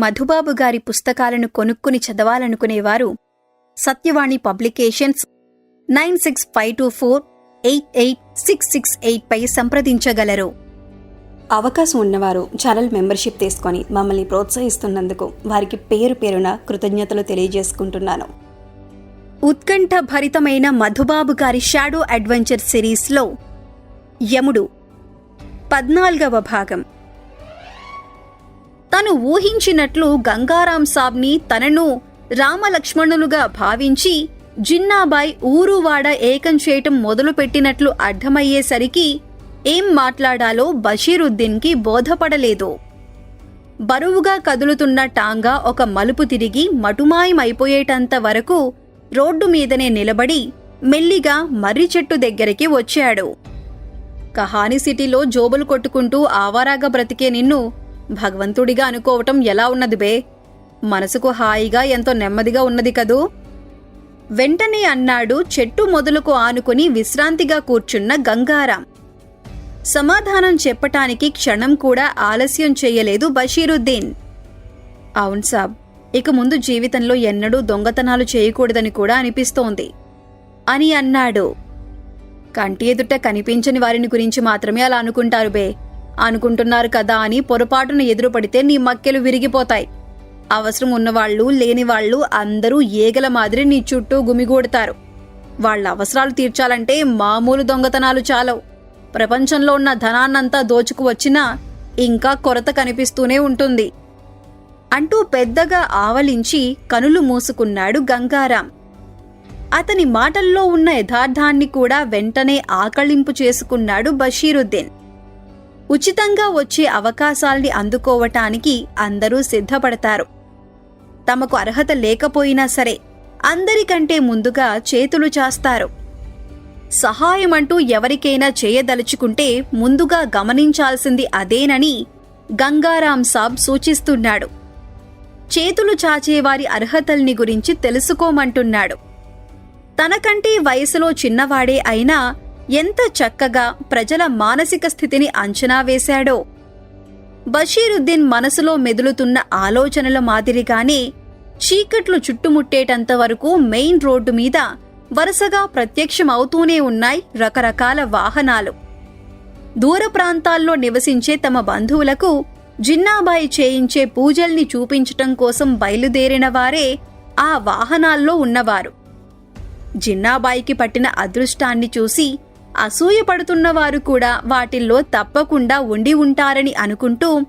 మధుబాబు గారి పుస్తకాలను కొనుక్కుని చదవాలనుకునేవారు. Satyavani publications nine six five two four eight eight six six eight పై సంప్రదించగలరు. అవకాశం ఉన్నవారు ఛానల్ మెంబర్షిప్ తీసుకొని మమ్మల్ని ప్రోత్సహిస్తున్నందుకు వారికి పేరు పేరున కృతజ్ఞతలు తెలియజేసుకుంటున్నాను. ఉత్కంఠ భరితమైన మధుబాబు గారి షాడో అడ్వెంచర్ సిరీస్లో యముడు పద్నాలుగవ భాగం. తను ఊహించినట్లు గంగారాం సాబ్ని తనను రామలక్ష్మణులుగా భావించి జిన్నాబాయ్ ఊరువాడ ఏకం చేయటం మొదలుపెట్టినట్లు అర్థమయ్యేసరికి ఏం మాట్లాడాలో బషీరుద్దీన్కి బోధపడలేదు. బరువుగా కదులుతున్న టాంగా ఒక మలుపు తిరిగి మటుమాయమైపోయేటంత వరకు రోడ్డు మీదనే నిలబడి మెల్లిగా మర్రి చెట్టు దగ్గరికి వచ్చాడు. కహాని సిటీలో జోబులు కొట్టుకుంటూ ఆవారాగా బ్రతికే నిన్ను భగవంతుడిగా అనుకోవటం ఎలా ఉన్నది బే? మనసుకు హాయిగా ఎంతో నెమ్మదిగా ఉన్నది కదూ? వెంటనే అన్నాడు చెట్టు మొదలుకు ఆనుకుని విశ్రాంతిగా కూర్చున్న గంగారాం. సమాధానం చెప్పటానికి క్షణం కూడా ఆలస్యం చేయలేదు బషీరుద్దీన్. అవును సాబ్ ఇక ముందు జీవితంలో ఎన్నడూ దొంగతనాలు చేయకూడదని కూడా అనిపిస్తోంది. అని అన్నాడు. కంటి ఎదుట కనిపించని వారిని గురించి మాత్రమే అలా అనుకుంటారు బే. అనుకుంటున్నారు కదా అని పొరపాటున ఎదురుపడితే నీ మక్కెలు విరిగిపోతాయి. అవసరం ఉన్నవాళ్ళు లేనివాళ్ళు అందరూ ఏగల మాదిరి నీ చుట్టూ గుమిగూడతారు. వాళ్ళ అవసరాలు తీర్చాలంటే మామూలు దొంగతనాలు చాలవు. ప్రపంచంలో ఉన్న ధనాన్నంతా దోచుకు వచ్చినా ఇంకా కొరత కనిపిస్తూనే ఉంటుంది. అంటూ పెద్దగా ఆవలించి కనులు మూసుకున్నాడు గంగారాం. అతని మాటల్లో ఉన్న యథార్థాన్ని కూడా వెంటనే ఆకళింపు చేసుకున్నాడు బషీరుద్దీన్. ఉచితంగా వచ్చే అవకాశాల్ని అందుకోవటానికి అందరూ సిద్ధపడతారు. తమకు అర్హత లేకపోయినా సరే అందరికంటే ముందుగా చేతులు చాస్తారు. సహాయమంటూ ఎవరికైనా చేయదలుచుకుంటే ముందుగా గమనించాల్సింది అదేనని గంగారాం సాబ్ సూచిస్తున్నాడు. చేతులు చాచేవారి అర్హతల్ని గురించి తెలుసుకోమంటున్నాడు. తనకంటే వయసులో చిన్నవాడే అయినా ఎంత చక్కగా ప్రజల మానసిక స్థితిని అంచనా వేశాడో. బషీరుద్దీన్ మనసులో మెదులుతున్న ఆలోచనల మాదిరిగానే చీకట్లు చుట్టుముట్టేటంత వరకు మెయిన్ రోడ్డు మీద వరుసగా ప్రత్యక్షమవుతూనే ఉన్నాయి రకరకాల వాహనాలు. దూర ప్రాంతాల్లో నివసించే తమ బంధువులకు జిన్నాబాయి చేయించే పూజల్ని చూపించటం కోసం బయలుదేరిన వారే ఆ వాహనాల్లో ఉన్నవారు. జిన్నాబాయికి పట్టిన అదృష్టాన్ని చూసి అసూయపడుతున్నవారు కూడా వాటిల్లో తప్పకుండా ఉండి ఉంటారని అనుకుంటూ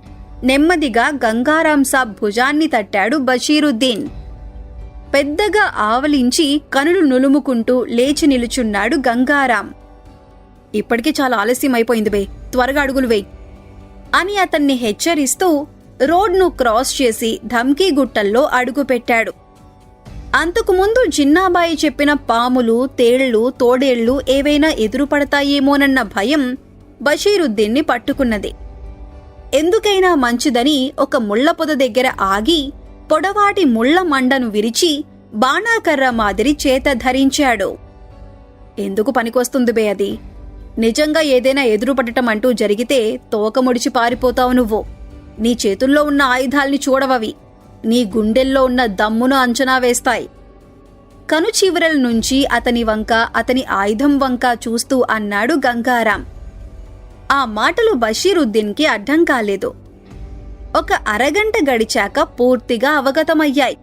నెమ్మదిగా గంగారాం సాబ్ భుజాన్ని తట్టాడు బషీరుద్దీన్. పెద్దగా ఆవలించి కనులు నులుముకుంటూ లేచి నిలుచున్నాడు గంగారాం. ఇప్పటికీ చాలా ఆలస్యం అయిపోయింది బే త్వరగా అడుగులు వేయి. అని అతన్ని హెచ్చరిస్తూ రోడ్ను క్రాస్ చేసి ధమ్కీ గుట్టల్లో అడుగుపెట్టాడు. అంతకుముందు జిన్నాబాయి చెప్పిన పాములు తేళ్ళు తోడేళ్ళు ఏవైనా ఎదురుపడతాయేమోనన్న భయం బషీరుద్దీన్ని పట్టుకున్నది. ఎందుకైనా మంచిదని ఒక ముళ్ళ పొద దగ్గర ఆగి పొడవాటి ముళ్ళ మండను విరిచి బాణాకర్ర మాదిరి చేత ధరించాడు. ఎందుకు పనికొస్తుంది బే అది? నిజంగా ఏదైనా ఎదురుపడటం అంటూ జరిగితే తోక ముడిచి పారిపోతావు నువ్వు. నీ చేతుల్లో ఉన్న ఆయుధాల్ని చూడవవి. నీ గుండెల్లో ఉన్న దమ్మును అంచనా వేస్తాయి. కనుచివరల నుంచి అతని వంక అతని ఆయుధం వంక చూస్తూ అన్నాడు గంగారాం. ఆ మాటలు బషీరుద్దీన్కి అర్థం కాలేదు. ఒక అరగంట గడిచాక పూర్తిగా అవగతమయ్యాయి.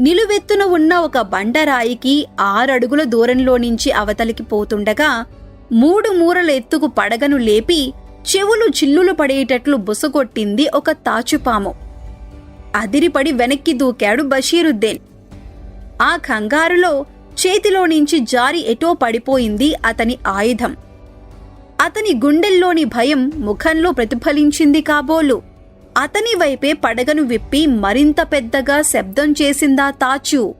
నిలువెత్తున ఉన్న ఒక బండరాయికి ఆరడుగుల దూరంలో నుంచి అవతలికి పోతుండగా మూడు మూరల ఎత్తుకు పడగను లేపి చెవులు చిల్లులు పడేటట్లు బుసగొట్టింది ఒక తాచుపాము. అదిరిపడి వెనక్కి దూకాడు బషీరుద్దీన్. ఆ కంగారులో చేతిలో నుంచి జారి ఎటో పడిపోయింది అతని ఆయుధం. అతని గుండెల్లోని భయం ముఖంలో ప్రతిఫలించింది కాబోలు. అతని వైపే పడగను విప్పి మరింత పెద్దగా శబ్దం చేసిందా తాచు.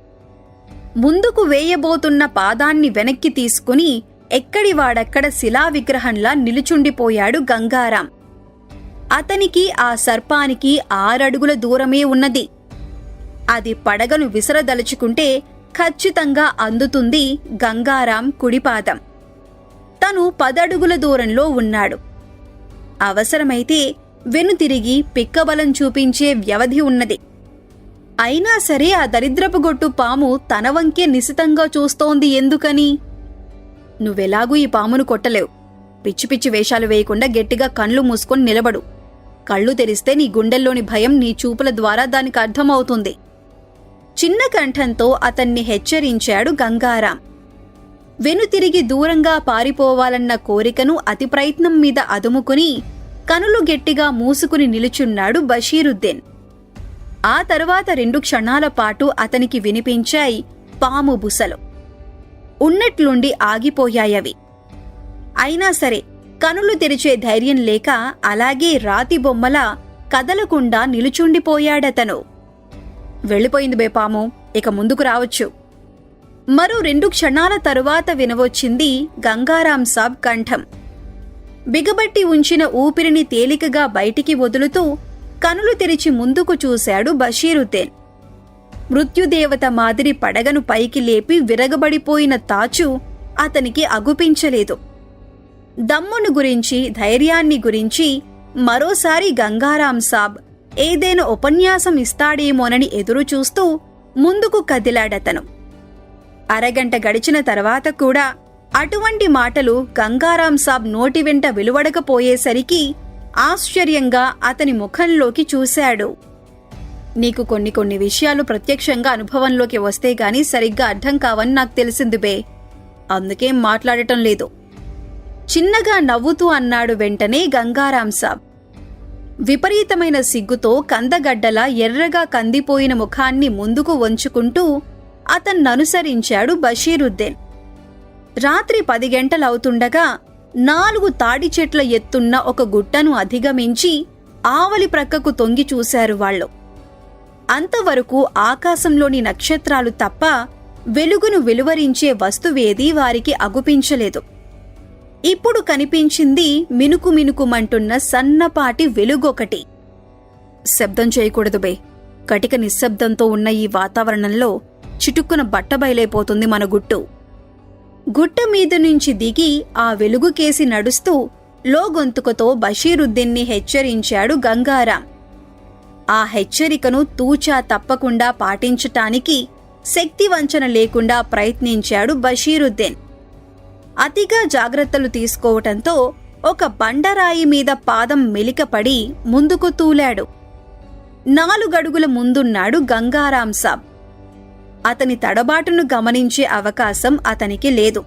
ముందుకు వేయబోతున్న పాదాన్ని వెనక్కి తీసుకుని ఎక్కడివాడక్కడ శిలా విగ్రహంలా నిలుచుండిపోయాడు గంగారాం. అతనికి ఆ సర్పానికి ఆరడుగుల దూరమే ఉన్నది. అది పడగను విసరదలుచుకుంటే ఖచ్చితంగా అందుతుంది గంగారాం కుడిపాదం. తను పదడుగుల దూరంలో ఉన్నాడు. అవసరమైతే వెనుతిరిగి పిక్కబలం చూపించే వ్యవధి ఉన్నది. అయినా సరే ఆ దరిద్రపు గొట్టు పాము తన వంకే నిశితంగా చూస్తోంది ఎందుకని? నువ్వెలాగూ ఈ పామును కొట్టలేవు. పిచ్చి పిచ్చి వేషాలు వేయకుండా గట్టిగా కళ్ళు మూసుకొని నిలబడు. కళ్ళు తెరిస్తే నీ గుండెల్లోని భయం నీ చూపుల ద్వారా దానికి అర్థమవుతుంది. చిన్న కంఠంతో అతన్ని హెచ్చరించాడు గంగారాం. వెనుతిరిగి దూరంగా పారిపోవాలన్న కోరికను అతి ప్రయత్నం మీద అదుముకుని కనులు గట్టిగా మూసుకుని నిలుచున్నాడు బషీరుద్దీన్. ఆ తరువాత రెండు క్షణాల పాటు అతనికి వినిపించాయి పాము బుసలు. ఉన్నట్లుండి ఆగిపోయాయవి. అయినా సరే కనులు తెరిచే ధైర్యం లేక అలాగే రాతి బొమ్మల కదలకుండా నిలుచుండిపోయాడతను. వెళ్ళిపోయింది బేపాము ఇక ముందుకు రావచ్చు. మరో రెండు క్షణాల తరువాత వినవచ్చింది గంగారాం సాబ్ కంఠం. బిగబట్టి ఉంచిన ఊపిరిని తేలికగా బయటికి వదులుతూ కనులు తెరిచి ముందుకు చూశాడు బషీరుద్దీన్. మృత్యుదేవత మాదిరి పడగను పైకి లేపి విరగబడిపోయిన తాచు అతనికి అగుపించలేదు. దమ్మును గురించి ధైర్యాన్ని గురించి మరోసారి గంగారాం సాబ్ ఏదైనా ఉపన్యాసం ఇస్తాడేమోనని ఎదురుచూస్తూ ముందుకు కదిలాడతను. అరగంట గడిచిన తర్వాత కూడా అటువంటి మాటలు గంగారాం సాబ్ నోటి వెంట వెలువడకపోయేసరికి ఆశ్చర్యంగా అతని ముఖంలోకి చూశాడు. నీకు కొన్ని కొన్ని విషయాలు ప్రత్యక్షంగా అనుభవంలోకి వస్తే గాని సరిగ్గా అర్థం కావని నాకు తెలిసింది బే. అందుకేం మాట్లాడటం లేదు. చిన్నగా నవ్వుతూ అన్నాడు వెంటనే గంగారాం సాబ్. విపరీతమైన సిగ్గుతో కందగడ్డలా ఎర్రగా కందిపోయిన ముఖాన్ని ముందుకు వంచుకుంటూ అతన్ననుసరించాడు బషీరుద్దీన్. రాత్రి పది గంటలవుతుండగా నాలుగు తాడి చెట్ల ఎత్తున్న ఒక గుట్టను అధిగమించి ఆవలి ప్రక్కకు తొంగి చూశారు వాళ్ళు. అంతవరకు ఆకాశంలోని నక్షత్రాలు తప్ప వెలుగును వెలువరించే వస్తువేదీ వారికి అగుపించలేదు. ఇప్పుడు కనిపించింది మినుకు మినుకుమంటున్న సన్నపాటి వెలుగొకటి. శబ్దం చేయకూడదు బే. కటిక నిశ్శబ్దంతో ఉన్న ఈ వాతావరణంలో చిటుక్కున బట్టబయలైపోతుంది మన గుట్టు. గుట్ట మీద నుంచి దిగి ఆ వెలుగుకేసి నడుస్తూ లోగొంతుకతో బషీరుద్దీన్ని హెచ్చరించాడు గంగారాం. ఆ హెచ్చరికను తూచా తప్పకుండా పాటించటానికి శక్తి వంచన లేకుండా ప్రయత్నించాడు బషీరుద్దీన్. అతిగా జాగ్రత్తలు తీసుకోవటంతో ఒక బండరాయి మీద పాదం మెలికపడి ముందుకు తూలాడు. నాలుగడుగుల ముందున్నాడు గంగారాం సాబ్. అతని తడబాటును గమనించే అవకాశం అతనికి లేదు.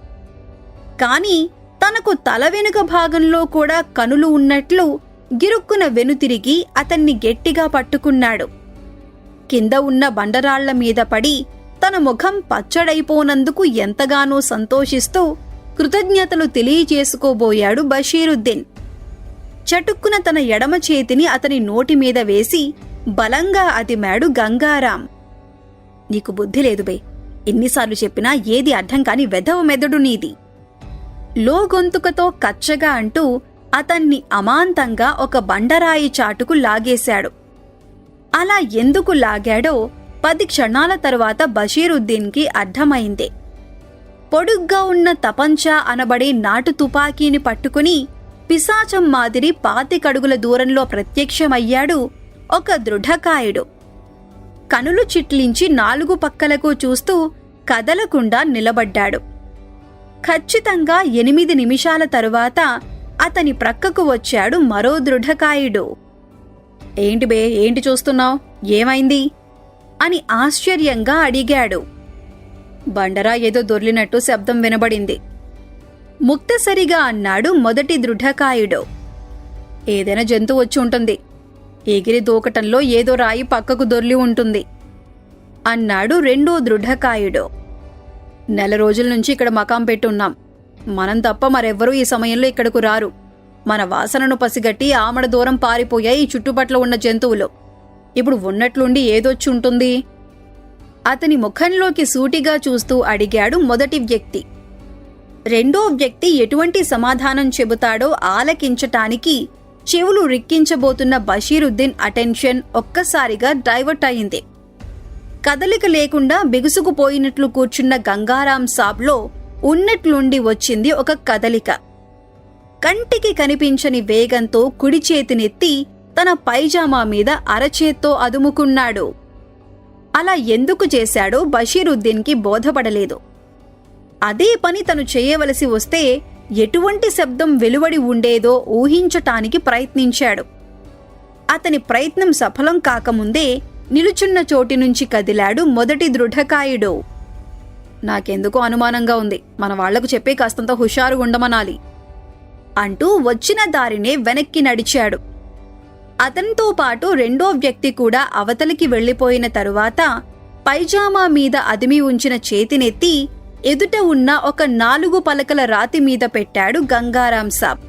కాని తనకు తల వెనుక భాగంలో కూడా కనులు ఉన్నట్లు గిరుక్కున వెనుతిరిగి అతన్ని గట్టిగా పట్టుకున్నాడు. కింద ఉన్న బండరాళ్ళ మీద పడి తన ముఖం పచ్చడైపోనందుకు ఎంతగానో సంతోషిస్తూ కృతజ్ఞతలు తెలియజేసుకోబోయాడు బషీరుద్దీన్. చటుక్కున తన ఎడమ చేతిని అతని నోటి మీద వేసి బలంగా అదిమాడు గంగారాం. నీకు బుద్ధి లేదు బే ఎన్నిసార్లు చెప్పినా ఏది అర్థం కాని వెధవ మెదడు నీది. లో గొంతుకతో కచ్చగా అంటూ అతన్ని అమాంతంగా ఒక బండరాయి చాటుకు లాగేశాడు. అలా ఎందుకు లాగాడో పది క్షణాల తరువాత బషీరుద్దీన్కి అర్థమైందే. పొడుగ్గా ఉన్న తపంచా అనబడే నాటు తుపాకీని పట్టుకుని పిశాచం మాదిరి పాతికడుగుల దూరంలో ప్రత్యక్షమయ్యాడు ఒక దృఢకాయుడు. కనులు చిట్లించి నాలుగు పక్కలకు చూస్తూ కదలకుండా నిలబడ్డాడు. ఖచ్చితంగా ఎనిమిది నిమిషాల తరువాత అతని ప్రక్కకు వచ్చాడు మరో దృఢకాయుడు. ఏంటి బే ఏంటి చూస్తున్నావు? ఏమైంది? అని ఆశ్చర్యంగా అడిగాడు. బండరా ఏదో దొర్లినట్టు శబ్దం వినబడింది. ముక్తసరిగా అన్నాడు మొదటి దృఢకాయుడు. ఏదైనా జంతువు వచ్చి ఉంటుంది. ఎగిరి దూకటంలో ఏదో రాయి పక్కకు దొర్లి ఉంటుంది. అన్నాడు రెండో దృఢకాయుడు. నెల రోజుల నుంచి ఇక్కడ మకాం పెట్టున్నాం. మనం తప్ప మరెవ్వరూ ఈ సమయంలో ఇక్కడకు రారు. మన వాసనను పసిగట్టి ఆమడ దూరం పారిపోయాయి ఈ చుట్టుపట్ల ఉన్న జంతువులు. ఇప్పుడు ఉన్నట్లుండి ఏదొచ్చి ఉంటుంది? అతని ముఖంలోకి సూటిగా చూస్తూ అడిగాడు మొదటి వ్యక్తి. రెండో వ్యక్తి ఎటువంటి సమాధానం చెబుతాడో ఆలకించటానికి చెవులు రిక్కించబోతున్న బషీరుద్దీన్ అటెన్షన్ ఒక్కసారిగా డైవర్ట్ అయింది. కదలిక లేకుండా బిగుసుకుపోయినట్లు కూర్చున్న గంగారాం సాబ్లో ఉన్నట్లుండి వచ్చింది ఒక కదలిక. కంటికి కనిపించని వేగంతో కుడి చేతినెత్తి తన పైజామా మీద అరచేత్తో అదుముకున్నాడు. అలా ఎందుకు చేశాడో బషీరుద్దీన్కి బోధపడలేదు. అదే పని తను చేయవలసి వస్తే ఎటువంటి శబ్దం వెలువడి ఉండేదో ఊహించటానికి ప్రయత్నించాడు. అతని ప్రయత్నం సఫలం కాకముందే నిలుచున్న చోటి నుంచి కదిలాడు మొదటి దృఢకాయుడు. నాకెందుకో అనుమానంగా ఉంది. మన వాళ్ళకు చెప్పే కాస్తంత హుషారు ఉండమనాలి అంటూ వచ్చిన దారినే వెనక్కి నడిచాడు. అతనితో పాటు రెండో వ్యక్తి కూడా అవతలికి వెళ్ళిపోయిన తరువాత పైజామా మీద అదిమి ఉంచిన చేతినెత్తి ఎదుట ఉన్న ఒక నాలుగు పలకల రాతి మీద పెట్టాడు గంగారాం సాబ్.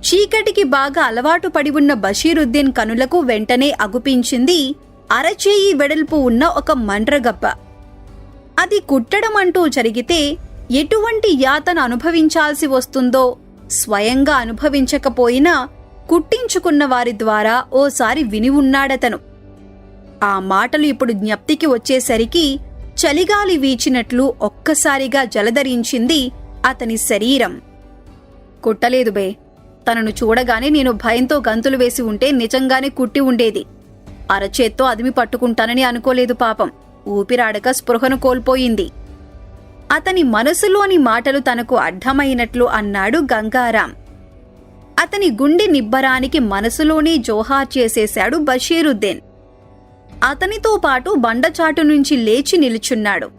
చీకటికి బాగా అలవాటు పడి ఉన్న బషీరుద్దీన్ కనులకు వెంటనే అగుపించింది అరచేయి వెడల్పు ఉన్న ఒక మండ్రగబ్బ. అది కుట్టడం అంటూ జరిగితే ఎటువంటి యాతన అనుభవించాల్సి వస్తుందో స్వయంగా అనుభవించకపోయినా కుట్టించుకున్న వారి ద్వారా ఓసారి విని ఉన్నాడతను. ఆ మాటలు ఇప్పుడు జ్ఞప్తికి వచ్చేసరికి చలిగాలి వీచినట్లు ఒక్కసారిగా జలధరించింది అతని శరీరం. కుట్టలేదు బే. తనను చూడగానే నేను భయంతో గంతులు వేసి ఉంటే నిజంగానే కుట్టి ఉండేది. అరచేత్తో అదిమి పట్టుకుంటానని అనుకోలేదు పాపం. ఊపిరాడక స్పృహను కోల్పోయింది. అతని మనసులోని మాటలు తనకు అడ్డమైనట్లు అన్నాడు గంగారాం. అతని గుండె నిబ్బరానికి మనసులోనే జోహార్ చేసేశాడు బషీరుద్దీన్. అతనితో పాటు బండచాటు నుంచి లేచి నిలుచున్నాడు.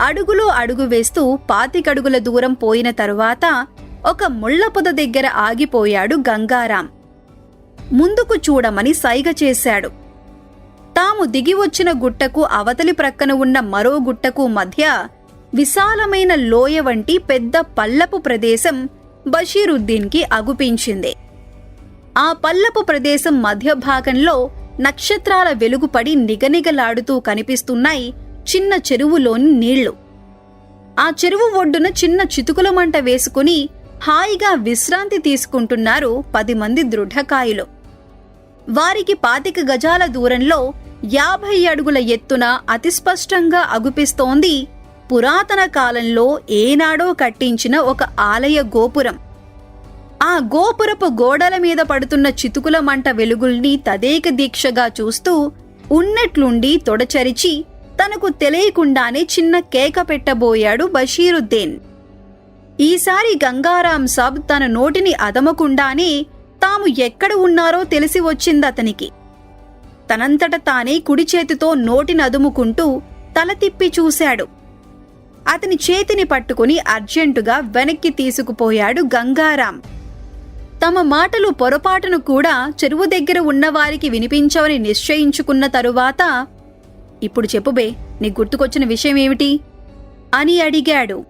అడుగులో అడుగు వేస్తూ పాతికడుగుల దూరం పోయిన తరువాత ఒక ముళ్ళపొద దగ్గర ఆగిపోయాడు గంగారాం. ముందుకు చూడమని సైగ చేశాడు. తాము దిగి వచ్చిన గుట్టకు అవతలి ప్రక్కన ఉన్న మరో గుట్టకు మధ్య విశాలమైన లోయ వంటి పెద్ద పల్లపు ప్రదేశం బషీరుద్దీన్కి అగుపించింది. ఆ పల్లపు ప్రదేశం మధ్య భాగంలో నక్షత్రాల వెలుగుపడి నిగనిగలాడుతూ కనిపిస్తున్నాయి చిన్న చెరువులోని నీళ్ళు. ఆ చెరువు ఒడ్డున చిన్న చితుకుల మంట వేసుకుని హాయిగా విశ్రాంతి తీసుకుంటున్నారు పది మంది దృఢకాయులు. వారికి పాతిక గజాల దూరంలో యాభై అడుగుల ఎత్తున అతిస్పష్టంగా అగుపిస్తోంది పురాతన కాలంలో ఏనాడో కట్టించిన ఒక ఆలయ గోపురం. ఆ గోపురపు గోడల మీద పడుతున్న చితుకుల మంట వెలుగుల్ని తదేక దీక్షగా చూస్తూ ఉన్నట్లుండి తొడచరిచి తనకు తెలియకుండానే చిన్న కేక పెట్టబోయాడు బషీరుద్దీన్. ఈసారి గంగారాం సాబ్ తన నోటిని అదమకుండానే తాము ఎక్కడ ఉన్నారో తెలిసి వచ్చిందతనికి. తనంతట తానే కుడి చేతితో నోటిని అదుముకుంటూ తల తిప్పి చూశాడు. అతని చేతిని పట్టుకుని అర్జెంటుగా వెనక్కి తీసుకుపోయాడు గంగారాం. తమ మాటలు పొరపాటును కూడా చెరువు దగ్గర ఉన్నవారికి వినిపించవని నిశ్చయించుకున్న తరువాత ఇప్పుడు చెప్పుబే నీ గుర్తుకొచ్చిన విషయం ఏమిటి? అని అడిగాడు.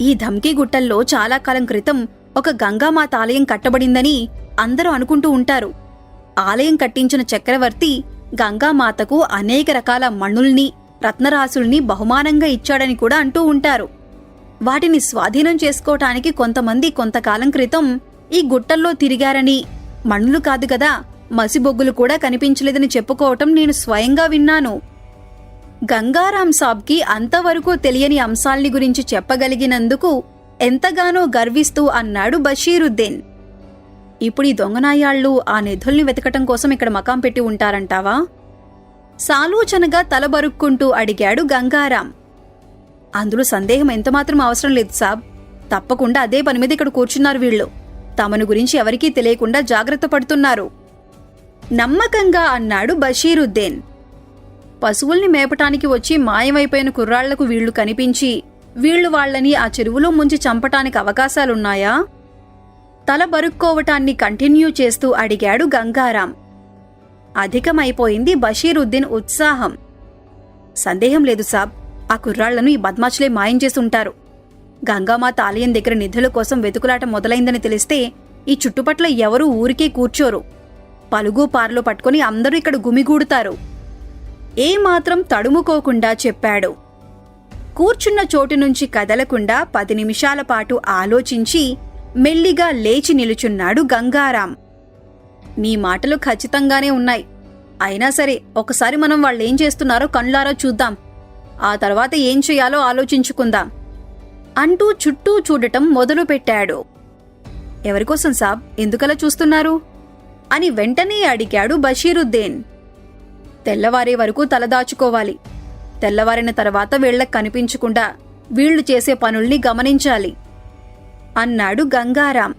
ఈ ధమ్కీ గుట్టల్లో చాలా కాలం క్రితం ఒక గంగామాత ఆలయం కట్టబడిందని అందరూ అనుకుంటూ ఉంటారు. ఆలయం కట్టించిన చక్రవర్తి గంగామాతకు అనేక రకాల మణుల్ని రత్నరాసుల్ని బహుమానంగా ఇచ్చాడని కూడా అంటూ ఉంటారు. వాటిని స్వాధీనం చేసుకోవటానికి కొంతమంది కొంతకాలం క్రితం ఈ గుట్టల్లో తిరిగారని మణులు కాదు కదా మసిబొగ్గులు కూడా కనిపించలేదని చెప్పుకోవటం నేను స్వయంగా విన్నాను. గంగారాం సాబ్కి అంతవరకు తెలియని అంశాల్ని గురించి చెప్పగలిగినందుకు ఎంతగానో గర్విస్తూ అన్నాడు బషీరుద్దీన్. ఇప్పుడు ఈ దొంగనాయాళ్ళు ఆ నిధుల్ని వెతకటం కోసం ఇక్కడ మకాం పెట్టి ఉంటారంటావా? సాలోచనగా తలబరుక్కుంటూ అడిగాడు గంగారాం. అందులో సందేహం ఎంతమాత్రం అవసరం లేదు సాబ్. తప్పకుండా అదే పని మీద ఇక్కడ కూర్చున్నారు వీళ్ళు. తమను గురించి ఎవరికీ తెలియకుండా జాగ్రత్త పడుతున్నారు. నమ్మకంగా అన్నాడు బషీరుద్దీన్. పశువుల్ని మేపటానికి వచ్చి మాయమైపోయిన కుర్రాళ్ళకు వీళ్ళు కనిపించి వీళ్ళు వాళ్ళని ఆ చెరువులో ముంచి చంపటానికి అవకాశాలున్నాయా? తల బరుక్కోవటాన్ని కంటిన్యూ చేస్తూ అడిగాడు గంగారాం. అధికమైపోయింది బషీరుద్దీన్ ఉత్సాహం. సందేహం లేదు సాబ్ ఆ కుర్రాళ్ళను ఈ బద్మాచులే మాయం చేసుంటారు గంగామాత ఆలయం దగ్గర నిధుల కోసం వెతుకులాట మొదలైందని తెలిస్తే ఈ చుట్టుపట్ల ఎవరూ ఊరికే కూర్చోరు. పలుగు పారలో పట్టుకుని అందరూ ఇక్కడ గుమిగూడుతారు. ఏమాత్రం తడుముకోకుండా చెప్పాడు. కూర్చున్న చోటు నుంచి కదలకుండా పది నిమిషాల పాటు ఆలోచించి మెల్లిగా లేచి నిలుచున్నాడు గంగారాం. నీ మాటలు ఖచ్చితంగానే ఉన్నాయి. అయినా సరే ఒకసారి మనం వాళ్ళేం చేస్తున్నారో కళ్ళారా చూద్దాం. ఆ తర్వాత ఏం చేయాలో ఆలోచించుకుందాం. అంటూ చుట్టూ చూడటం మొదలుపెట్టాడు. ఎవరికోసం సాబ్? ఎందుకలా చూస్తున్నారు? అని వెంటనే అడిగాడు బషీరుద్దీన్. తెల్లవారే వరకు తలదాచుకోవాలి తెల్లవారిన తర్వాత వీళ్ళకి కనిపించకుండా వీళ్ళు చేసే పనుల్ని గమనించాలి అన్నాడు గంగారాం.